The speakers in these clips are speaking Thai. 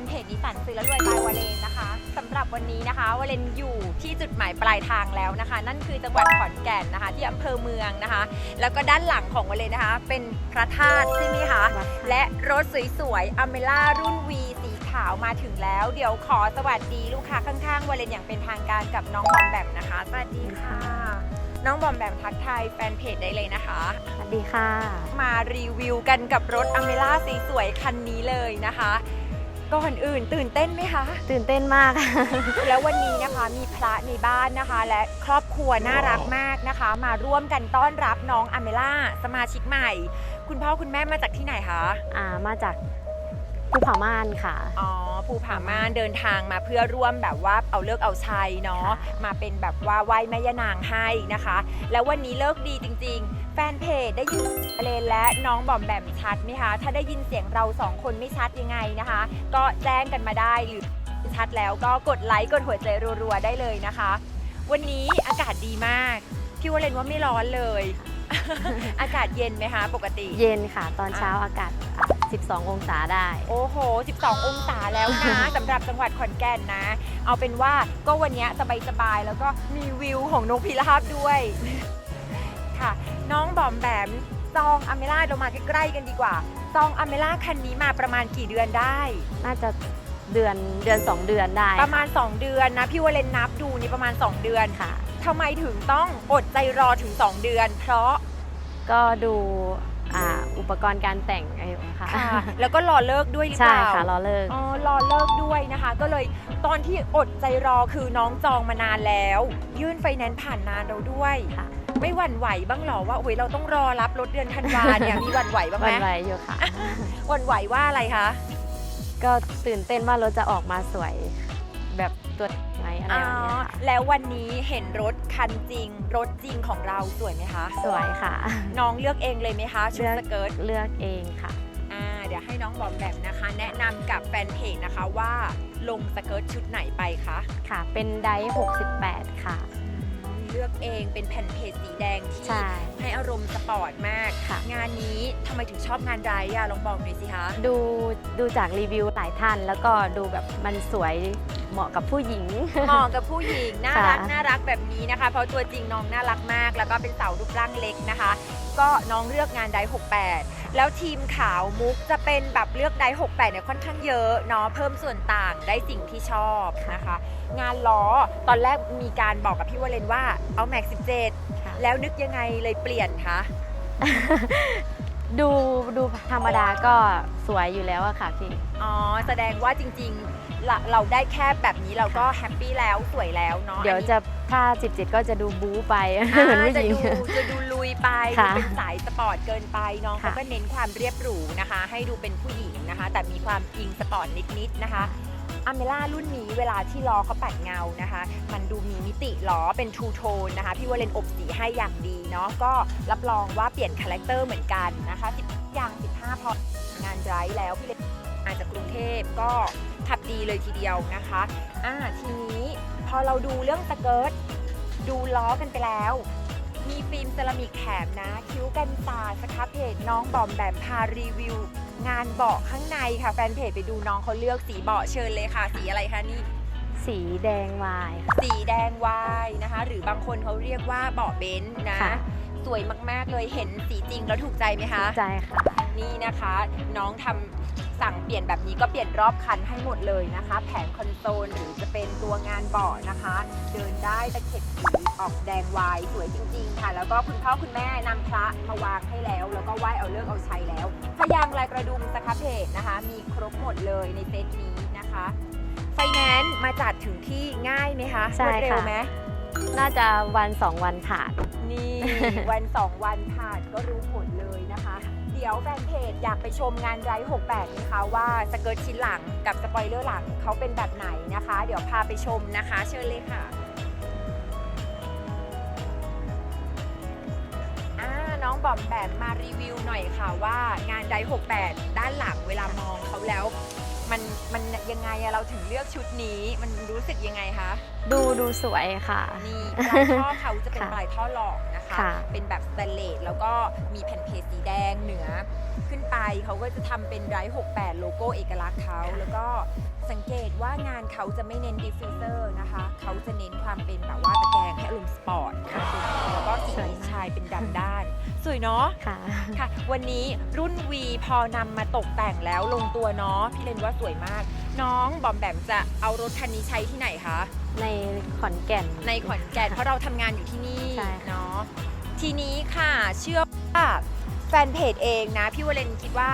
นเพจนิสันซื้อแล้วรวยบายวาเลนนะคะสำหรับวันนี้นะคะวาเลนอยู่ที่จุดหมายปลายทางแล้วนะคะ นั่นคือจังหวัดขอนแก่นนะคะ ที่อำเภอเมืองนะคะ แล้วก็ด้านหลังของวาเลนนะคะ เป็นพระธาตุใช่ไหมคะและรถสวยๆอเมล่ารุ่นวีสีขาวมาถึงแล้ว เดี๋ยวขอสวัสดีลูกค้าข้างๆวาเลนอย่างเป็นทางการกับน้องบอมแบมนะคะสวัสดีค่ะ น้องบอมแบมทักทายแฟนเพจได้เลยนะคะสวัสดีค่ะ มารีวิวกันกับรถอเมล่าสีสวยคันนี้เลยนะคะ ก่อนอื่นตื่นเต้นไหมคะ ตื่นเต้นมาก แล้ววันนี้นะคะมีพระในบ้านนะคะ และครอบครัวน่ารักมากนะคะ มาร่วมกันต้อนรับน้องอเมล่าสมาชิกใหม่ คุณพ่อคุณแม่มาจากที่ไหนคะ อ่า มาจาก ภูผาม่านค่ะ อ๋อภูผาม่านเดินทางมาเพื่อร่วมแบบว่าเอาเลิกษ์เอาชัยเนาะค่ะมาเป็นแบบว่าไหว้แม่ยานางให้นะคะ แล้ววันนี้เลิกดีจริง ๆ แฟนเพจได้ยินเลนและน้องบอมแบมชัดไหมคะ ถ้าได้ยินเสียงเราสองคนไม่ชัดยังไงนะคะ ก็แจ้งกันมาได้หรือชัดแล้วก็กดไลค์กดหัวใจรัวๆได้เลยนะคะ วันนี้อากาศดีมากพี่ว่าเลนว่าไม่ร้อนเลย อากาศเย็นไหมคะ ปกติ เย็นค่ะ ตอนเช้าอากาศอะ 12 องศาได้ โอ้โห 12 องศาแล้วนะสำหรับจังหวัดขอนแก่นนะ เอาเป็นว่าก็วันเนี้ยสบายๆ แล้วก็มีวิวของนกพิราบด้วย ค่ะ น้องบอมแบมซองอเมล่าเรามาใกล้ๆกันดีกว่า ซองอเมล่าคันนี้มาประมาณกี่เดือนได้ น่าจะเดือนเดือน 2 เดือนได้ ประมาณ 2 เดือนนะ พี่วาเลนนับดูนี่ประมาณ 2 เดือนค่ะทำไมถึงต้องอดใจรอถึง 2 เดือน เพราะก็ดู อ่าอุปกรณ์การแต่งไอ้ค่ะค่ะแล้วก็รอเลิกด้วยหรือเปใช่ล่าค่ะรอเลิก อ๋อรอเลิกด้วยนะคะ ก็เลยตอนที่อดใจรอคือน้องจองมานานแล้ว ยื่นไฟแนนซ์ผ่านนานเราด้วย ค่ะ ไม่หวั่นไหวบ้างเหรอว่าโอ้ยเราต้องรอรับรถเดือนธันวาเนี่ยมีหวั่นไหวบ้างไหวัมนไหวอยู่ค่ะ หวั่นไหวว่าอะไรคะ ก็ตื่นเต้นว่ารถจะออกมาสวย แบบตัวไหม อะไรอ๋อแบบเนี้ยค่ะแล้ววันนี้เห็นรถคันจริง รถจริงของเราสวยไหมคะ สวยค่ะ น้องเลือกเองเลยไหมคะชุดเลือกสเกิร์ตเลือกเองค่ะอ่าเดี๋ยวให้น้องบอมแบบนะคะ แนะนำกับแฟนเพจนะคะว่าลงสเกิร์ตชุดไหนไปคะค่ะ เป็นไดซ์68 ค่ะ เลือกเองเป็นแผ่นเพจสีแดงที่ใช่ ให้อารมณ์สปอร์ตมาก ค่ะ งานนี้ทำไมถึงชอบงานไรอะลองบอกหน่อยสิคะ ดูดูจากรีวิวหลายท่าน แล้วก็ดูแบบมันสวย เหมาะกับผู้หญิง เหมาะกับผู้หญิงน่ารักค่ะน่ารักแบบนี้นะคะ เพราะตัวจริงน้องน่ารักมาก แล้วก็เป็นสาวรูปร่างเล็กนะคะ ก็น้องเลือกงานได68 แล้วทีมขาวมุกจะเป็นแบบเลือกได68เนี่ยค่อนข้างเยอะเนาะเพิ่มส่วนต่างได้สิ่งที่ชอบนะคะ งานล้อตอนแรกมีการบอกกับพี่วเลนว่าเอาแม็ก17 ค่ะ แล้วนึกยังไงเลยเปลี่ยนคะ ดูดูธรรมดาก็สวยอยู่แล้วอะค่ะพี่ อ๋อ แสดงว่าจริงๆเราเราได้แค่แบบนี้เราก็แฮปปี้แล้วสวยแล้วเนาะเดี๋ยวอันนี้จะถ้า17ก็จะดูบู๊ไปอ่าเหมือนผู้หจะญิง ดูจะดูลุยไปดูค่ะเป็นสายสปอร์ตเกินไปน้องเขาค่ะก็เน้นความเรียบหรูนะคะ ให้ดูเป็นผู้หญิงนะคะ แต่มีความอิงสปอร์ตนิดๆนะคะ อเมล่ารุ่นนี้เวลาที่ล้อเขาปัดเงานะคะ มันดูมีมิติล้อเป็นทูโทนนะคะ พี่วาเลนอบสีให้อย่างดีเนาะก็รับรองว่าเปลี่ยนคาแรคเตอร์เหมือนกันนะคะ10อย่าง 15 พองานไร้แล้วพี่เลนอาจจากกรุงเทพก็ขับดีเลยทีเดียวนะคะอ่าทีนี้พอเราดูเรื่องสเกิร์ตดูล้อกันไปแล้ว มีฟิล์มเซรามิกแถมนะ คิ้วกันตาสครับเพจน้องบอมแบมพารีวิว งานเบาะข้างในค่ะแฟนเพจไปดูน้องเขาเลือกสีเบาะเชิญเลยค่ะ สีอะไรคะนี่ สีแดงวายค่ะ สีแดงวายนะคะ หรือบางคนเขาเรียกว่าเบาะเบนซ์นะ ค่ะ สวยมาก ๆ เลยเห็นสีจริงแล้วถูกใจไหมคะใจค่ะ นี่นะคะ น้องทำสั่งเปลี่ยนแบบนี้ก็เปลี่ยนรอบคันให้หมดเลยนะคะ แผงคอนโซลหรือจะเป็นตัวงานเบาะนะคะ เดินได้ตะเข็บสีออกแดงวายสวยจริง ๆ ค่ะ แล้วก็คุณพ่อคุณแม่นำพระมาวางให้แล้ว แล้วก็ไหว้เอาเลิกษ์เอาชัยแล้วพยางค์ลายกระดุมสครับเพจนะคะ มีครบหมดเลยในเซตนี้นะคะไฟแนนซ์มาจัดถึงที่ง่ายไหมคะใช่รวดเร็วค่ะ ไหม น่าจะวันสองวันผ่าน นี่ วันสองวันผ่านก็รู้ผลเลยนะคะ เดี๋ยวแฟนเพจอยากไปชมงานไร68นะคะว่าสเกิร์ตชิ้นหลังกับสปอยเลอร์หลังเขาเป็นแบบไหนนะคะ เดี๋ยวพาไปชมนะคะ เชิญเลยค่ะอ่าน้องบอมแบมมารีวิวหน่อยค่ะว่างานได68 ด้านหลังเวลามองเขาแล้ว มันมันยังไงอะเราถึงเลือกชุดนี้มันรู้สึกยังไงคะ ดูดูสวยค่ะ นี่ปลายท่อเขาจะเป็นค่ะ ปลายท่อหลอกนะคะค่ะเป็นแบบสเตนเลสแล้วก็มีแผ่นเพจสีแดงเหนือขึ้นไปเขาก็จะทำเป็นไร68 โลโก้เอกลักษณ์เขาแล้วก็สังเกตว่างานเขาจะไม่เน้นดิฟฟิวเซอร์นะคะ เขาจะเน้นความเป็นแบบว่าตะแกรงให้อารมณ์สปอร์ตค่ะแล้วก็สีสวยมากชายเป็นดำด้าน สวยเนาะค่ะค่ะ วันนี้รุ่น V พอนำมาตกแต่งแล้วลงตัวเนาะพี่เลนว่าสวยมาก น้องบอมแบมจะเอารถคันนี้ใช้ที่ไหนคะ ในขอนแก่น ในขอนแก่นเพราะเราทำงานอยู่ที่นี่ใช่ค่ะ เนาะทีนี้ค่ะเชื่อว่าแฟนเพจเองนะ พี่วเลนคิดว่า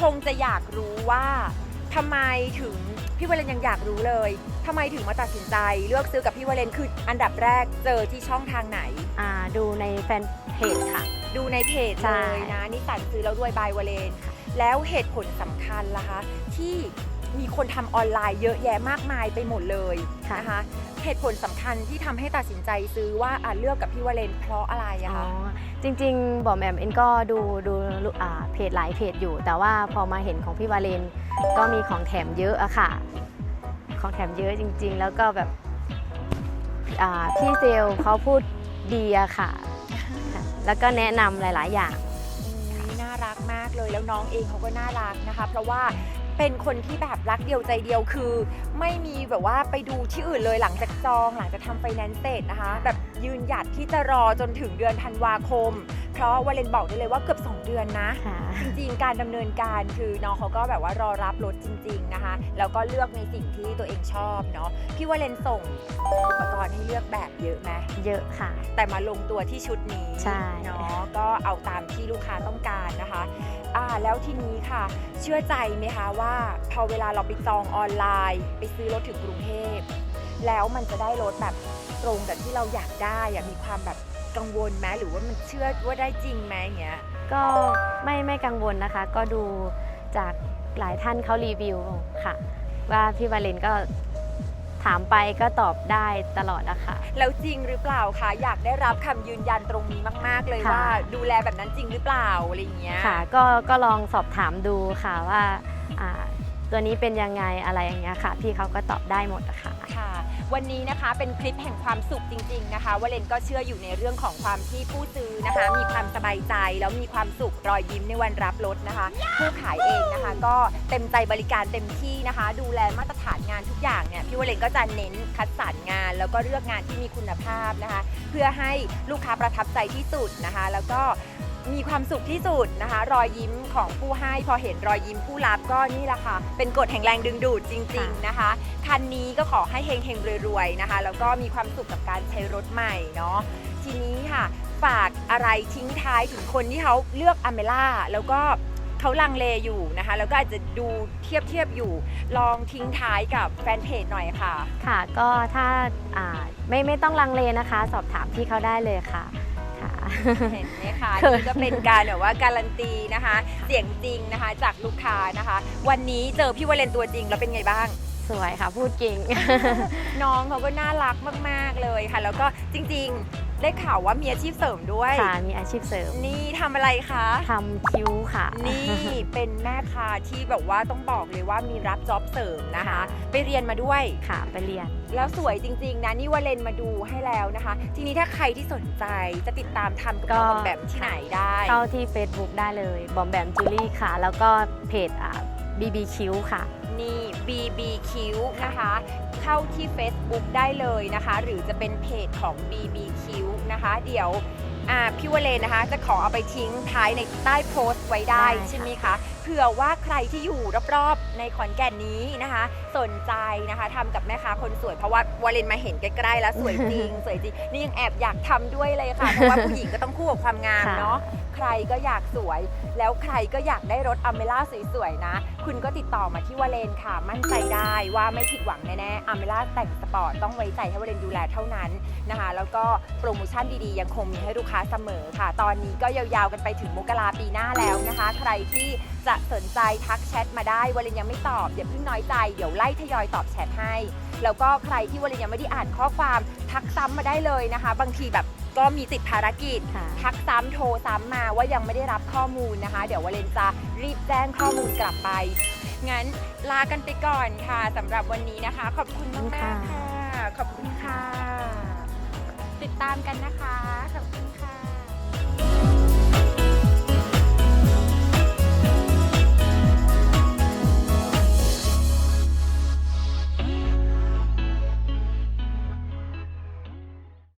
คงจะอยากรู้ว่าทำไมถึงพี่วเลนยังอยากรู้เลยทำไมถึงมาตัดสินใจ เลือกซื้อกับพี่วเลนคืออันดับแรกเจอที่ช่องทางไหน อ่าดูในแฟนเพจค่ะ ดูในเพจใช่ เลยนะนี่สั่นซื้อแล้วด้วยบายวเลน แล้วเหตุผลสำคัญล่ะคะ ที่ มีคนทำออนไลน์เยอะแยะมากมายไปหมดเลยค่ะนะคะ เหตุผลสำคัญที่ทำให้ตัดสินใจซื้อว่าอะเลือกกับพี่วเลนเพราะอะไรอะอ๋อคะจริงๆบอมแอมเอ็นก็ดูดูอ่าเพจหลายเพจอยู่ แต่ว่าพอมาเห็นของพี่วาเลนก็มีของแถมเยอะอะค่ะ ของแถมเยอะจริง ๆ แล้วก็แบบอ่าพี่เซลลเขาพูดดีอะค่ะค่ะ แล้วก็แนะนำหลาย ๆ อย่างอุ๊ยน่ารักมากเลยแล้วน้องเองเขาก็น่ารักนะคะ เพราะว่า เป็นคนที่แบบรักเดียวใจเดียวคือ ไม่มีแบบว่าไปดูที่อื่นเลยหลังจากจอง หลังจากทำไฟแนนซ์เสร็จนะคะ แบบยืนหยัดที่จะรอจนถึงเดือนธันวาคม เพราะวาเลนบอกได้เลยว่าเกือบ 2 เดือนนะค่ะจริงๆ การดำเนินการคือน้องเขาก็แบบว่ารอรับรถจริง ๆนะคะ แล้วก็เลือกในสิ่งที่ตัวเองชอบเนาะพี่ว่าเลนส่งอุปกรณ์ให้เลือกแบบเยอะไหมเยอะค่ะ แต่มาลงตัวที่ชุดนี้ใช่เนาะก็เอาตามที่ลูกค้าต้องการนะคะอ่าแล้วทีนี้ค่ะ เชื่อใจไหมคะว่าพอเวลาเราไปจองออนไลน์ ไปซื้อรถถึงกรุงเทพแล้วมันจะได้รถแบบตรงกับที่เราอยากได้อะมีความแบบกังวลไหมหรือว่ามันเชื่อว่าได้จริงไหมอย่างเงี้ยก็ไม่ไม่กังวลนะคะ ก็ดูจาก หลายท่านเขารีวิวค่ะ ว่าพี่วาเลนก็ถามไปก็ตอบได้ตลอดอะค่ะ แล้วจริงหรือเปล่าคะอยากได้รับคำยืนยันตรงนี้มาก ๆ เลยค่ะ ว่าดูแลแบบนั้นจริงหรือเปล่าอะไรอย่างเงี้ย ค่ะก็ก็ลองสอบถามดูค่ะว่าอ่า ตัวนี้เป็นยังไงอะไรอย่างเงี้ยค่ะ พี่เขาก็ตอบได้หมดอะค่ะค่ะ วันนี้นะคะเป็นคลิปแห่งความสุขจริง ๆ นะคะวาเลนก็เชื่ออยู่ในเรื่องของความที่ผู้ซื้อนะคะ มีความสบายใจแล้วมีความสุขรอยยิ้มในวันรับรถนะคะ ผู้ขายเองนะคะ ก็เต็มใจบริการเต็มที่นะคะ ดูแลมาตรฐานงานทุกอย่างเนี่ยพี่วาเลนก็จะเน้นคัดสรรงาน แล้วก็เลือกงานที่มีคุณภาพนะคะ เพื่อให้ลูกค้าประทับใจที่สุดนะคะ แล้วก็ มีความสุขที่สุดนะคะ รอยยิ้มของผู้ให้พอเห็นรอยยิ้มผู้รับก็นี่แหละค่ะ เป็นกฎแห่งแรงดึงดูดจริง ๆนะคะ คันนี้ก็ขอให้เฮงๆรวยๆนะคะ แล้วก็มีความสุขกับการใช้รถใหม่เนาะทีนี้ค่ะ ฝากอะไรทิ้งท้ายถึงคนที่เขาเลือกอเมล่าแล้วก็เขาลังเลอยู่นะคะ แล้วก็อาจจะดูเทียบเทียบอยู่ ลองทิ้งท้ายกับแฟนเพจหน่อยค่ะ ค่ะ ก็ถ้าอ่าไม่ไม่ต้องลังเลนะคะ สอบถามพี่เขาได้เลยค่ะ ค่ะ เห็นไหมคะเขิน นี่ก็เป็นการแบบว่าการันตีนะคะ เสียงจริงนะคะจากลูกค้านะคะ วันนี้เจอพี่วาเลนตัวจริงแล้วเป็นไงบ้าง สวยค่ะ พูดเก่ง น้องเขาก็น่ารักมาก ๆ เลยค่ะ แล้วก็จริง ๆ ได้ข่าวว่ามีอาชีพเสริมด้วย ค่ะมีอาชีพเสริมนี่ทำอะไรคะ ทำคิ้วค่ะ นี่เป็นแม่ค้าที่แบบว่าต้องบอกเลยว่ามีรับจ็อบเสริมนะคะ ค่ะ ไปเรียนมาด้วย ค่ะไปเรียน แล้วสวยจริงๆนะนี่ว่าเลนมาดูให้แล้วนะคะ ทีนี้ถ้าใครที่สนใจจะติดตามทำกับก็น้องแบบที่ไหนได้ เข้าที่ Facebook ได้เลย บอมแบมจูลี่ค่ะ แล้วก็เพจอ่า BB คิ้วค่ะ นี่ BBQ นะคะ เข้าที่ Facebook ได้เลยนะคะ หรือจะเป็นเพจของ BBQ นะคะ เดี๋ยวอ่าพี่วเลนนะคะ จะขอเอาไปทิ้งท้ายในใต้โพสต์ไว้ได้ได้ค่ะใช่ไหมคะ เผื่อว่าใครที่อยู่รอบๆ ในขอนแก่นนี้นะคะ สนใจนะคะทำกับแม่ค้าคนสวยเพราะว่าวาเลนมาเห็นใกล้ๆแล้วสวยจริง สวยจริงนี่ยังแอบอยากทำด้วยเลยค่ะเพราะว่าผู้หญิงก็ต้องคู่กับความงามค่ะเนาะใครก็อยากสวย แล้วใครก็อยากได้รถอเมล่าสวยๆนะ คุณก็ติดต่อมาที่วาเลนค่ะ มั่นใจได้ว่าไม่ผิดหวังแน่ๆอเมล่าแต่งสปอร์ตต้องไว้ใจให้วาเลนดูแลเท่านั้นนะคะ แล้วก็โปรโมชั่นดีๆ ยังคงมีให้ลูกค้าเสมอค่ะ ตอนนี้ก็ยาวๆกันไปถึงมกราปีหน้าแล้วนะคะ ใครที่จะสนใจทักแชทมาได้วาเลนยังไม่ตอบอย่าเพิ่งน้อยใจเดี๋ยวไล่ทยอยตอบแชทให้ แล้วก็ใครที่วาเลนยังไม่ได้อ่านข้อความทักซ้ำมาได้เลยนะคะ บางทีแบบก็มีติดภารกิจ ค่ะ ทักซ้ำโทรซ้ำมาว่ายังไม่ได้รับข้อมูลนะคะ เดี๋ยววาเลนจะรีบแจ้งข้อมูลกลับไป งั้นลากันไปก่อนค่ะสำหรับวันนี้นะคะ ขอบคุณมากๆค่ะ ขอบคุณค่ะ ติดตามกันนะคะ ขอบคุณ